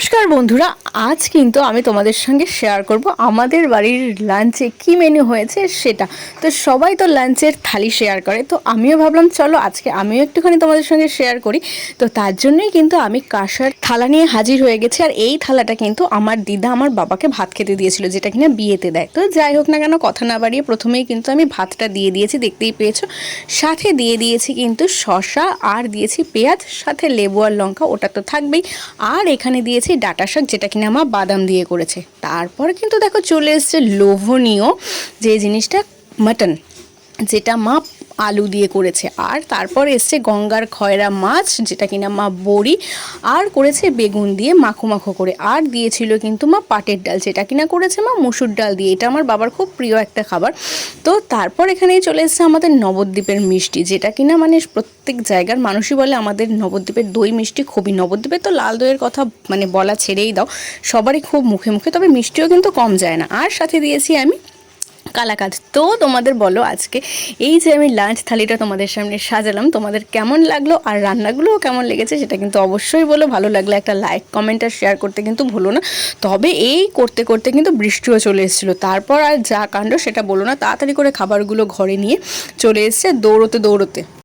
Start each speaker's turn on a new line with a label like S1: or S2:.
S1: নমস্কার বন্ধুরা, আজ কিন্তু আমি তোমাদের সঙ্গে শেয়ার করব আমাদের বাড়ির লাঞ্চে কি মেনু হয়েছে সেটা। তো সবাই তো লাঞ্চের থালি শেয়ার করে, তো আমিও ভাবলাম চলো আজকে আমিও একটুখানি তোমাদের সঙ্গে শেয়ার করি। তো তার জন্যই কিন্তু আমি কাঁসার থালা নিয়ে হাজির হয়ে গেছি, আর এই থালাটা কিন্তু আমার দিদা আমার বাবাকে ভাত খেতে দিয়েছিল, যেটা কিনা বিয়েতে দেয়। তো যাই হোক না কেন, কথা না বাড়িয়ে প্রথমেই কিন্তু আমি ভাতটা দিয়ে দিয়েছি, দেখতেই পেয়েছ। সাথে দিয়ে দিয়েছি কিন্তু শশা আর দিয়েছি পেঁয়াজ, সাথে লেবু আর লঙ্কা, ওটা তো থাকবেই। আর এখানে দিয়েছি ডাটা শাক যেটা কিনা মা বাদাম দিয়ে করেছে। তারপর কিন্তু দেখো চলে এসছে লোভনীয় যে জিনিসটা, মাটন, যেটা মা আলু দিয়ে করেছে। আর তারপর এসছে গঙ্গার খয়রা মাছ, যেটা কিনা মা বড়ি, আর করেছে বেগুন দিয়ে মাখো মাখো করে। আর দিয়েছিল কিন্তু মা পাটের ডাল, যেটা কিনা করেছে মা মুসুর ডাল দিয়ে। এটা আমার বাবার খুব প্রিয় একটা খাবার। তো তারপর এখানেই চলে এসছে আমাদের নবদ্বীপের মিষ্টি, যেটা কিনা মানে প্রত্যেক জায়গার মানুষই বলে আমাদের নবদ্বীপের দই মিষ্টি খুবই নবদ্বীপে। তো লাল দইয়ের কথা মানে বলা ছেড়েই দাও, সবারই খুব মুখে মুখে, তবে মিষ্টিও কিন্তু কম যায় না। আর সাথে দিয়েছি আমি কালাকাজ তো তোমাদের বলো আজকে, এই যে আমি লাঞ্চ থালিটা তোমাদের সামনে সাজালাম, তোমাদের কেমন লাগল আর রান্নাগুলোও কেমন লেগেছে সেটা কিন্তু অবশ্যই বলো। ভালো লাগলে একটা লাইক কমেন্ট আর শেয়ার করতে কিন্তু ভুলো না। তবে এই করতে করতে কিন্তু বৃষ্টিও চলে এসেছিল। তারপর আর যা কাণ্ড সেটা বলো না, তাড়াতাড়ি করে খাবারগুলো ঘরে নিয়ে চলে এসছে দৌড়োতে দৌড়তে।